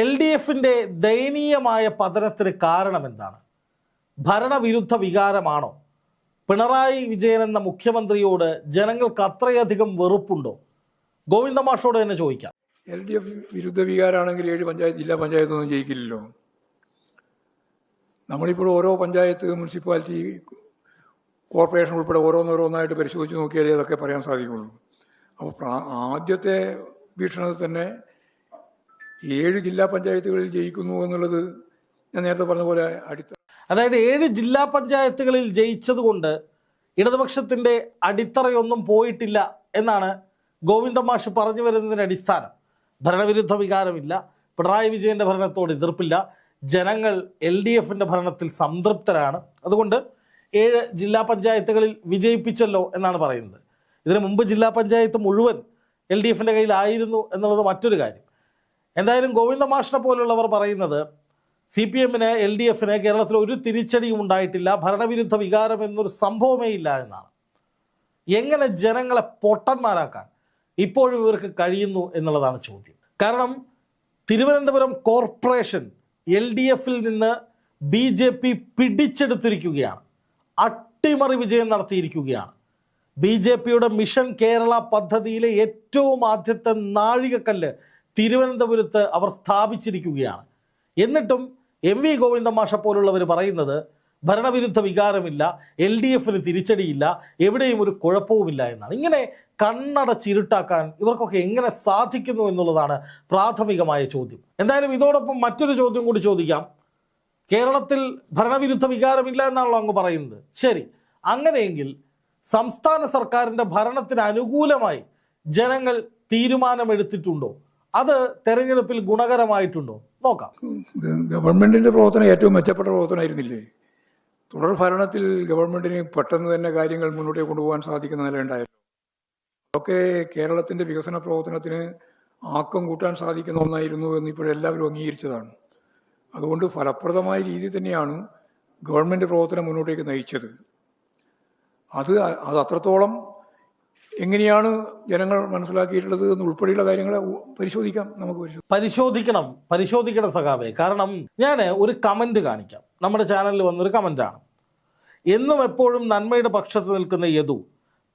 L D എഫിന്റെ ദയനീയമായ പതനത്തിന് കാരണം എന്താണ് ഭരണവിരുദ്ധ വികാരമാണോ? പിണറായി വിജയൻ എന്ന മുഖ്യമന്ത്രിയോട് ജനങ്ങൾക്ക് അത്രയധികം വെറുപ്പുണ്ടോ? ഗോവിന്ദ മാഷോട് തന്നെ ചോദിക്കാം. എൽ ഡി എഫ് വിരുദ്ധ വികാരമാണെങ്കിൽ ഏഴ് പഞ്ചായത്ത് ജില്ലാ പഞ്ചായത്തൊന്നും ജയിക്കില്ലല്ലോ. നമ്മളിപ്പോൾ ഓരോ പഞ്ചായത്ത് മുനിസിപ്പാലിറ്റി കോർപ്പറേഷൻ ഉൾപ്പെടെ ഓരോന്നോരോന്നായിട്ട് പരിശോധിച്ച് നോക്കിയാലേ അതൊക്കെ പറയാൻ സാധിക്കുള്ളൂ. അപ്പോൾ ആദ്യത്തെ വീക്ഷണത്തിൽ തന്നെ ഏഴ് ജില്ലാ പഞ്ചായത്തുകളിൽ ജയിക്കുന്നു എന്നുള്ളത് ഞാൻ നേരത്തെ പറഞ്ഞ പോലെ അടിത്ത അതായത് ഏഴ് ജില്ലാ പഞ്ചായത്തുകളിൽ ജയിച്ചതുകൊണ്ട് ഇടതുപക്ഷത്തിന്റെ അടിത്തറയൊന്നും പോയിട്ടില്ല എന്നാണ് ഗോവിന്ദ മാഷ് പറഞ്ഞു വരുന്നതിന് അടിസ്ഥാനം. ഭരണവിരുദ്ധ വികാരമില്ല. പിണറായി വിജയന്റെ ഭരണത്തോട് എതിർപ്പില്ല. ജനങ്ങൾ എൽ ഡി എഫിന്റെ ഭരണത്തിൽ സംതൃപ്തരാണ്. അതുകൊണ്ട് ഏഴ് ജില്ലാ പഞ്ചായത്തുകളിൽ വിജയിപ്പിച്ചല്ലോ എന്നാണ് പറയുന്നത്. ഇതിനു മുമ്പ് ജില്ലാ പഞ്ചായത്ത് മുഴുവൻ എൽ ഡി എഫിന്റെ കയ്യിലായിരുന്നു എന്നുള്ളത് മറ്റൊരു കാര്യം. എന്തായാലും ഗോവിന്ദ മാഷിനെ പോലുള്ളവർ പറയുന്നത് സി പി എമ്മിന് എൽ ഡി എഫിന് കേരളത്തിൽ ഒരു തിരിച്ചടിയും ഉണ്ടായിട്ടില്ല. ഭരണവിരുദ്ധ വികാരം എന്നൊരു സംഭവമേ ഇല്ല എന്നാണ്. എങ്ങനെ ജനങ്ങളെ പൊട്ടന്മാരാക്കാൻ ഇപ്പോഴും ഇവർക്ക് കഴിയുന്നു എന്നുള്ളതാണ് ചോദ്യം. കാരണം തിരുവനന്തപുരം കോർപ്പറേഷൻ എൽ ഡി എഫിൽ നിന്ന് ബി ജെ പി പിടിച്ചെടുത്തിരിക്കുകയാണ്. അട്ടിമറി വിജയം നടത്തിയിരിക്കുകയാണ്. ബി ജെ പിയുടെ മിഷൻ കേരള പദ്ധതിയിലെ ഏറ്റവും ആദ്യത്തെ നാഴികക്കല്ല് തിരുവനന്തപുരത്ത് അവർ സ്ഥാപിച്ചിരിക്കുകയാണ്. എന്നിട്ടും എം വി ഗോവിന്ദ മാഷ പോലുള്ളവർ പറയുന്നത് ഭരണവിരുദ്ധ വികാരമില്ല എൽ ഡി എഫിന് തിരിച്ചടിയില്ല എവിടെയും ഒരു കുഴപ്പവുമില്ല എന്നാണ്. ഇങ്ങനെ കണ്ണടച്ചിരുട്ടാക്കാൻ ഇവർക്കൊക്കെ എങ്ങനെ സാധിക്കുന്നു എന്നുള്ളതാണ് പ്രാഥമികമായ ചോദ്യം. എന്തായാലും ഇതോടൊപ്പം മറ്റൊരു ചോദ്യം കൂടി ചോദിക്കാം. കേരളത്തിൽ ഭരണവിരുദ്ധ വികാരമില്ല എന്നാണല്ലോ അങ്ങ് പറയുന്നത്. ശരി. അങ്ങനെയെങ്കിൽ സംസ്ഥാന സർക്കാരിന്റെ ഭരണത്തിന് അനുകൂലമായി ജനങ്ങൾ തീരുമാനമെടുത്തിട്ടുണ്ടോ? അത് തെരഞ്ഞെടുപ്പിൽ ഗുണകരമായിട്ടുണ്ടോ? നോക്കാം. ഗവൺമെന്റിന്റെ പ്രവർത്തനം ഏറ്റവും മെച്ചപ്പെട്ട പ്രവർത്തനമായിരുന്നില്ലേ? തുടർ ഭരണത്തിൽ ഗവൺമെന്റിന് പെട്ടെന്ന് തന്നെ കാര്യങ്ങൾ മുന്നോട്ട് കൊണ്ടുപോകാൻ സാധിക്കുന്ന നിലയുണ്ടായല്ലോ. അതൊക്കെ കേരളത്തിന്റെ വികസന പ്രവർത്തനത്തിന് ആക്കം കൂട്ടാൻ സാധിക്കുന്ന ഒന്നായിരുന്നു എന്ന് ഇപ്പോഴെല്ലാവരും അംഗീകരിച്ചതാണ്. അതുകൊണ്ട് ഫലപ്രദമായ രീതി തന്നെയാണ് ഗവൺമെന്റ് പ്രവർത്തനം മുന്നോട്ടേക്ക് നയിച്ചത്. അത് അത് അത്രത്തോളം എങ്ങനെയാണ് ജനങ്ങൾ മനസ്സിലാക്കിയിട്ടുള്ളത് എന്ന് ഉൾപ്പെടെയുള്ള കാര്യങ്ങൾ പരിശോധിക്കാം നമുക്ക് പരിശോധിക്കാം പരിശോധിക്കണം പരിശോധിക്കണം സഖാവേ. കാരണം ഞാൻ ഒരു കമന്റ് കാണിക്കാം. നമ്മുടെ ചാനലിൽ വന്നൊരു കമന്റാണ് എന്നും എപ്പോഴും നന്മയുടെ പക്ഷത്ത് നിൽക്കുന്ന യദു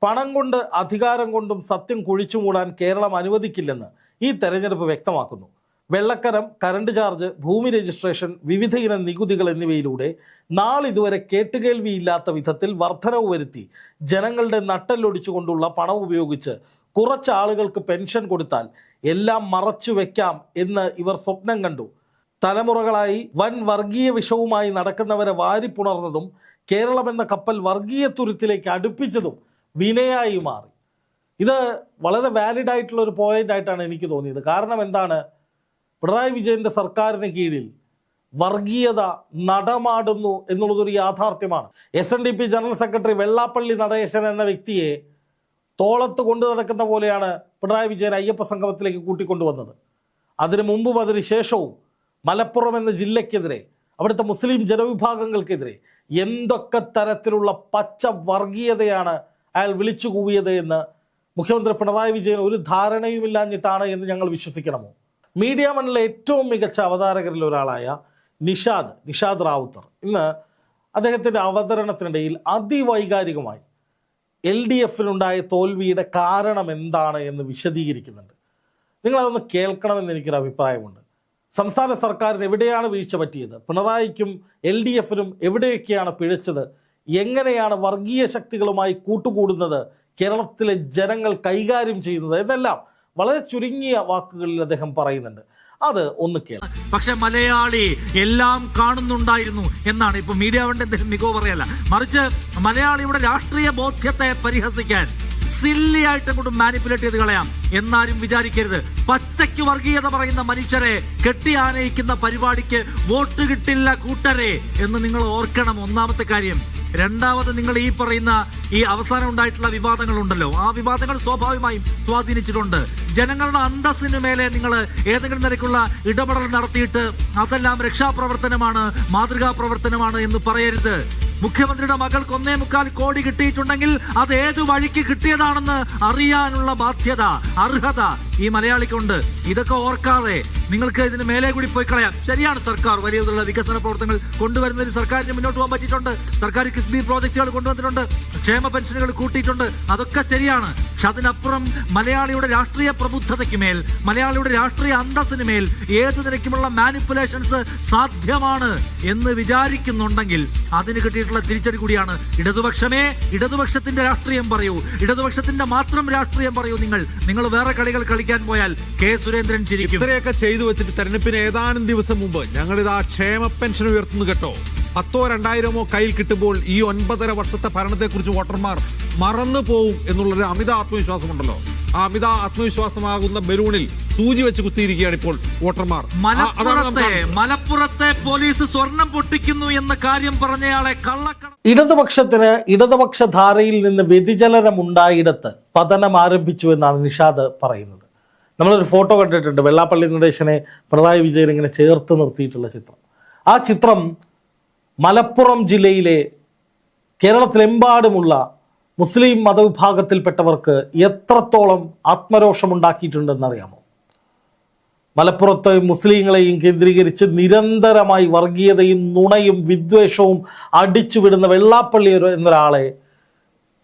പണം കൊണ്ട് അധികാരം കൊണ്ടും സത്യം കുഴിച്ചു കേരളം അനുവദിക്കില്ലെന്ന് ഈ തെരഞ്ഞെടുപ്പ് വ്യക്തമാക്കുന്നു. വെള്ളക്കരം കറണ്ട് ചാർജ് ഭൂമി രജിസ്ട്രേഷൻ വിവിധ ഇന നികുതികൾ എന്നിവയിലൂടെ നാളിതുവരെ കേട്ടുകേൾവിയില്ലാത്ത വിധത്തിൽ വർധനവ് വരുത്തി. ജനങ്ങളുടെ നട്ടെല്ലൊടിച്ചുകൊണ്ടുള്ള പണം ഉപയോഗിച്ച് കുറച്ച് ആളുകൾക്ക് പെൻഷൻ കൊടുത്താൽ എല്ലാം മറച്ചു വെക്കാം എന്ന് ഇവർ സ്വപ്നം കണ്ടു. തലമുറകളായി വൻ വർഗീയ വിഷവുമായി നടക്കുന്നവരെ വാരിപ്പുണർന്നതും കേരളമെന്ന കപ്പൽ വർഗീയ തുരുത്തിലേക്ക് അടുപ്പിച്ചതും വിനയായി മാറി. ഇത് വളരെ വാലിഡ് ആയിട്ടുള്ള ഒരു പോയിന്റ് ആയിട്ടാണ് എനിക്ക് തോന്നിയത്. കാരണം എന്താണ്? പിണറായി വിജയന്റെ സർക്കാരിന് കീഴിൽ വർഗീയത നടമാടുന്നു എന്നുള്ളതൊരു യാഥാർത്ഥ്യമാണ്. S N D P general secretary Vellappally Natesan എന്ന വ്യക്തിയെ തോളത്ത് കൊണ്ടു നടക്കുന്ന പോലെയാണ് പിണറായി വിജയൻ അയ്യപ്പ സംഗമത്തിലേക്ക് കൂട്ടിക്കൊണ്ടുവന്നത്. അതിനു മുമ്പും അതിന് ശേഷവും മലപ്പുറം എന്ന ജില്ലയ്ക്കെതിരെ അവിടുത്തെ മുസ്ലിം ജനവിഭാഗങ്ങൾക്കെതിരെ എന്തൊക്കെ തരത്തിലുള്ള പച്ച വർഗീയതയാണ് അയാൾ വിളിച്ചു കൂവിയത് എന്ന് മുഖ്യമന്ത്രി പിണറായി വിജയൻ ഒരു ധാരണയുമില്ലാഞ്ഞിട്ടാണ് എന്ന് ഞങ്ങൾ വിശ്വസിക്കണമോ? മീഡിയ മണ്ണിലെ ഏറ്റവും മികച്ച അവതാരകരിൽ ഒരാളായ നിഷാദ് നിഷാദ് റാവുത്തർ. ഇന്ന് അദ്ദേഹത്തിന്റെ അവതരണത്തിനിടയിൽ അതിവൈകാരികമായി എൽ ഡി എഫിനുണ്ടായ തോൽവിയുടെ കാരണം എന്താണ് എന്ന് വിശദീകരിക്കുന്നുണ്ട്. നിങ്ങളതൊന്ന് കേൾക്കണമെന്ന് എനിക്കൊരു അഭിപ്രായമുണ്ട്. സംസ്ഥാന സർക്കാരിന് എവിടെയാണ് വീഴ്ച പറ്റിയത്? പിണറായിക്കും എൽ ഡി എഫിനും എവിടെയൊക്കെയാണ് പിഴച്ചത്? എങ്ങനെയാണ് വർഗീയ ശക്തികളുമായി കൂട്ടുകൂടുന്നത്? കേരളത്തിലെ ജനങ്ങൾ കൈകാര്യം ചെയ്യുന്നത്? എന്നെല്ലാം വളരെ ചുരുങ്ങിയ വാക്കുകളിൽ അദ്ദേഹം പറയുന്നുണ്ട്. അത് ഒന്ന് കേൾക്കാം പക്ഷെ മലയാളി എല്ലാം കാണുന്നുണ്ടായിരുന്നു എന്നാണ് ഇപ്പൊ മീഡിയ കൊണ്ട് എന്തെങ്കിലും മികവ് പറയല്ല. മറിച്ച് മലയാളിയുടെ രാഷ്ട്രീയ ബോധ്യത്തെ പരിഹസിക്കാൻ സില്ലി ആയിട്ട് അങ്ങോട്ട് മാനിപ്പുലേറ്റ് ചെയ്ത് കളയാം എന്നാരും വിചാരിക്കരുത്. പച്ചയ്ക്ക് വർഗീയത പറയുന്ന മനുഷ്യരെ കെട്ടി ആനയിക്കുന്ന പരിപാടിക്ക് വോട്ട് കിട്ടില്ല കൂട്ടരെ എന്ന് നിങ്ങൾ ഓർക്കണം ഒന്നാമത്തെ കാര്യം. രണ്ടാമത് നിങ്ങൾ ഈ പറയുന്ന ഈ അവസാനം ഉണ്ടായിട്ടുള്ള വിവാദങ്ങൾ ഉണ്ടല്ലോ ആ വിവാദങ്ങൾ സ്വാഭാവികമായും സ്വാധീനിച്ചിട്ടുണ്ട്. ജനങ്ങളുടെ അന്തസ്സിന് മേലെ നിങ്ങൾ ഏതെങ്കിലും നിലയ്ക്കുള്ള ഇടപെടൽ നടത്തിയിട്ട് അതെല്ലാം രക്ഷാപ്രവർത്തനമാണ് മാതൃകാ പ്രവർത്തനമാണ് എന്ന് പറയരുത്. മുഖ്യമന്ത്രിയുടെ മകൾക്ക് ഒന്നേ മുക്കാൽ കോടി കിട്ടിയിട്ടുണ്ടെങ്കിൽ അത് ഏത് വഴിക്ക് കിട്ടിയതാണെന്ന് അറിയാനുള്ള ബാധ്യത അർഹത ഈ മലയാളിക്കുണ്ട്. ഇതൊക്കെ ഓർക്കാതെ നിങ്ങൾക്ക് ഇതിന് മേലെ കൂടി പോയി കളയാം. ശരിയാണ് സർക്കാർ. വലിയ തോതിലുള്ള വികസന പ്രവർത്തനങ്ങൾ കൊണ്ടുവരുന്നതിന് സർക്കാരിന് മുന്നോട്ട് പോകാൻ പറ്റിയിട്ടുണ്ട്. സർക്കാർ കിഫ്ബി പ്രോജക്റ്റുകൾ കൊണ്ടുവന്നിട്ടുണ്ട്. ക്ഷേമ പെൻഷനുകൾ കൂട്ടിയിട്ടുണ്ട്. അതൊക്കെ ശരിയാണ്. പക്ഷെ അതിനപ്പുറം മലയാളിയുടെ രാഷ്ട്രീയ പ്രബുദ്ധതയ്ക്ക് മേൽ മലയാളിയുടെ രാഷ്ട്രീയ അന്തസ്സിന് മേൽ ഏത് നിലയ്ക്കുമുള്ള മാനിപ്പുലേഷൻസ് സാധ്യമാണ് എന്ന് വിചാരിക്കുന്നുണ്ടെങ്കിൽ അതിന് കിട്ടിയിട്ടുള്ള തിരിച്ചടി കൂടിയാണ്. ഇടതുപക്ഷമേ ഇടതുപക്ഷത്തിന്റെ രാഷ്ട്രീയം പറയൂ. ഇടതുപക്ഷത്തിന്റെ മാത്രം രാഷ്ട്രീയം പറയൂ നിങ്ങൾ. നിങ്ങൾ വേറെ കളികൾ കളിക്കാൻ പോയാൽ കെ സുരേന്ദ്രൻ ചിരിക്കും. ഇത്രയൊക്കെ ചെയ്തു വെച്ചിട്ട് തെരഞ്ഞെടുപ്പിന് ഏതാനും ദിവസം മുമ്പ് ഞങ്ങളിതാ ക്ഷേമ പെൻഷൻ ഉയർത്തുന്നു കേട്ടോ. പത്തോ രണ്ടായിരമോ കയ്യിൽ കിട്ടുമ്പോൾ ഈ ഒൻപതര വർഷത്തെ ഭരണത്തെക്കുറിച്ച് വോട്ടർമാർ മറന്നു പോവും എന്നുള്ളൊരു അമിത ആത്മവിശ്വാസമുണ്ടല്ലോ. ആ അമിത ആത്മവിശ്വാസമാകുന്ന ബലൂണിൽ സൂചി വെച്ച് കുത്തിയിരിക്കുകയാണ് ഇപ്പോൾ വോട്ടർമാർ. മലപ്പുറത്തെ മലപ്പുറത്തെ പോലീസ് സ്വർണം പൊട്ടിക്കുന്നു എന്ന കാര്യം പറഞ്ഞയാളെ കള്ളക്കട ഇടതുപക്ഷത്തിന് ഇടതുപക്ഷ ധാരയിൽ നിന്ന് വ്യതിചലനം ഉണ്ടായിടത്ത് പതനം ആരംഭിച്ചു എന്നാണ് നിഷാദ് പറയുന്നത്. നമ്മളൊരു ഫോട്ടോ കണ്ടിട്ടുണ്ട് വെള്ളാപ്പള്ളി നടേശനെ പിണറായി വിജയൻ ഇങ്ങനെ ചേർത്ത് നിർത്തിയിട്ടുള്ള ചിത്രം. ആ ചിത്രം മലപ്പുറം ജില്ലയിലെ കേരളത്തിലെമ്പാടുമുള്ള മുസ്ലിം മതവിഭാഗത്തിൽപ്പെട്ടവർക്ക് എത്രത്തോളം ആത്മരോഷമുണ്ടാക്കിയിട്ടുണ്ടെന്നറിയാമോ? മലപ്പുറത്തെ മുസ്ലിങ്ങളെയും കേന്ദ്രീകരിച്ച് നിരന്തരമായി വർഗീയതയും നുണയും വിദ്വേഷവും അടിച്ചുവിടുന്ന വെള്ളാപ്പള്ളി എന്നൊരാളെ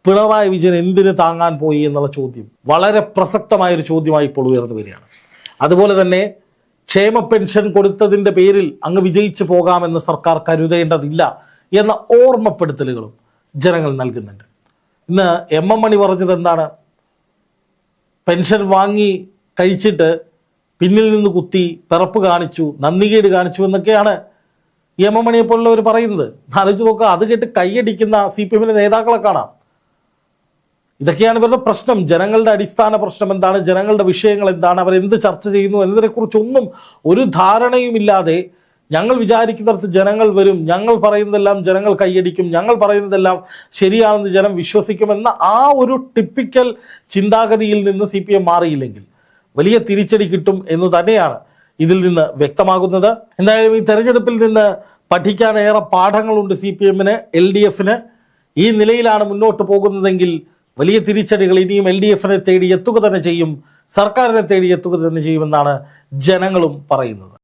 പിണറായി വിജയൻ എന്തിന് താങ്ങാൻ പോയി എന്നുള്ള ചോദ്യം. വളരെ പ്രസക്തമായൊരു ചോദ്യമായി ഇപ്പോൾ ഉയർന്നു വരികയാണ്. അതുപോലെ തന്നെ ക്ഷേമ പെൻഷൻ കൊടുത്തതിന്റെ പേരിൽ അങ്ങ് വിജയിച്ചു പോകാമെന്ന് സർക്കാർ കരുതേണ്ടതില്ല എന്ന ഓർമ്മപ്പെടുത്തലുകളും ജനങ്ങൾ നൽകുന്നുണ്ട്. ഇന്ന് എം എം മണി പറഞ്ഞത് എന്താണ്? പെൻഷൻ വാങ്ങി കഴിച്ചിട്ട് പിന്നിൽ നിന്ന് കുത്തി പിറപ്പ് കാണിച്ചു നന്ദികേട് കാണിച്ചു എന്നൊക്കെയാണ് എം എം മണിയെപ്പോലുള്ളവർ പറയുന്നത്. ആലോചിച്ച് നോക്കുക അത് കേട്ട് കൈയടിക്കുന്ന സി പി എമ്മിന്റെ നേതാക്കളെ കാണാം. ഇതൊക്കെയാണ് ഇവരുടെ പ്രശ്നം. ജനങ്ങളുടെ അടിസ്ഥാന പ്രശ്നം എന്താണ്? ജനങ്ങളുടെ വിഷയങ്ങൾ എന്താണ്? അവർ എന്ത് ചർച്ച ചെയ്യുന്നു എന്നതിനെക്കുറിച്ചൊന്നും ഒരു ധാരണയുമില്ലാതെ ഞങ്ങൾ വിചാരിക്കുന്നിടത്ത് ജനങ്ങൾ വരും. ഞങ്ങൾ പറയുന്നതെല്ലാം ജനങ്ങൾ കൈയടിക്കും. ഞങ്ങൾ പറയുന്നതെല്ലാം ശരിയാണെന്ന് ജനം വിശ്വസിക്കുമെന്ന ആ ഒരു ടിപ്പിക്കൽ ചിന്താഗതിയിൽ നിന്ന് സി പി എം മാറിയില്ലെങ്കിൽ വലിയ തിരിച്ചടി കിട്ടും എന്ന് തന്നെയാണ് ഇതിൽ നിന്ന് വ്യക്തമാകുന്നത്. എന്തായാലും ഈ തെരഞ്ഞെടുപ്പിൽ നിന്ന് പഠിക്കാൻ ഏറെ പാഠങ്ങളുണ്ട് സി പി എമ്മിന് എൽ ഡി എഫിന്. ഈ നിലയിലാണ് മുന്നോട്ട് പോകുന്നതെങ്കിൽ വലിയ തിരിച്ചടികൾ ഇനിയും എൽ ഡി എഫിനെ തേടി എത്തുക തന്നെ ചെയ്യും സർക്കാരിനെ തേടി എത്തുക തന്നെ ചെയ്യുമെന്നാണ് ജനങ്ങളും പറയുന്നത്.